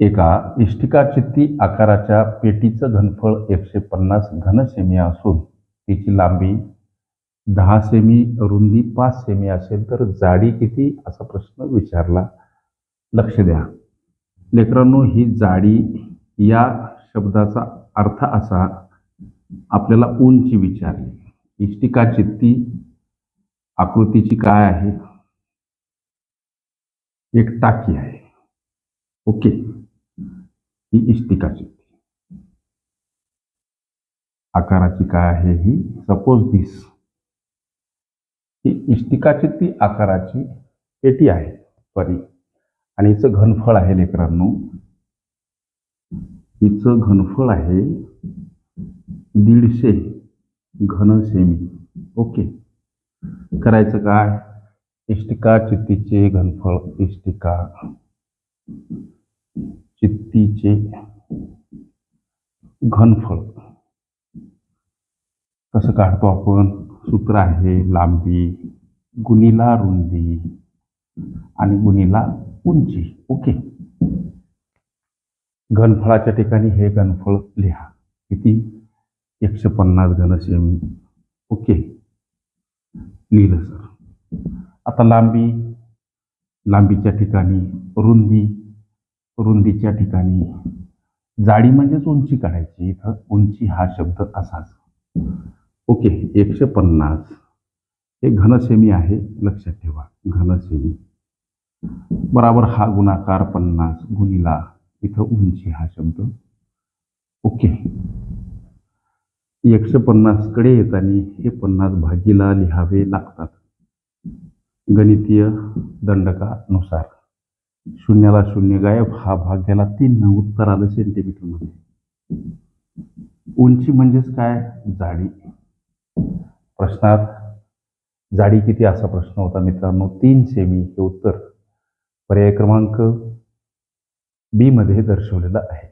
एका इष्टिकाचित्ती आकाराच्या पेटीचं घनफळ एकशे पन्नास घन सेमी असून तिची लांबी दहा सेमी रुंदी पाच सेमी असेल तर जाडी किती असा प्रश्न विचारला? लक्ष द्या. लेकरांनो ही जाडी या शब्दाचा अर्थ असा आपल्याला उंची विचारली. इष्टिकाचित्ती आकृतीची काय आहे? एक टाकी आहे. ओके. ही इष्टिकाची. आकाराची काय आहे ही? सपोज दिस ही इष्टिकाची ती आकाराची पेटी आहे सॉरी आणि हिचं घनफळ आहे लेकरांनो. हिचं घनफळ आहे दीडशे घन सेमी. ओके. करायचं काय? इष्टिका चित्तीचे घनफळ इष्टिका. चित्तीचे घनफळ. कसं काढतो आपण? सूत्र आहे लांबी गुणिला रुंदी आणि गुणिला उंची. ओके. घनफळाच्या ठिकाणी हे घनफळ लिहा. किती? एकशे पन्नास घनसेमी. ओके. लिहिलं सर. आता लांबी. लांबीच्या ठिकाणी रुंदी. रुंदीच्या ठिकाणी. जाडी म्हणजेच उंची काढायची. इथं उंची हा शब्द असाच. ओके एकशे पन्नास हे घनसेमी आहे. लक्षात ठेवा घनसेमी. बराबर हा गुणाकार पन्नास गुणिला इथं उंची हा शब्द. ओके. एकशे पन्नासकडे येताना हे पन्नास भागीला लिहावे लागतात. गणितीय दंडकानुसार. शून्याला शून्य गायब हा भाग गेला तीन उत्तर आलं सेंटीमीटरमध्ये उंची म्हणजेच काय? जाडी. प्रश्नात जाडी किती असा प्रश्न होता मित्रांनो? तीन सेमी हे उत्तर पर्याय क्रमांक बी मध्ये दर्शवलेलं आहे.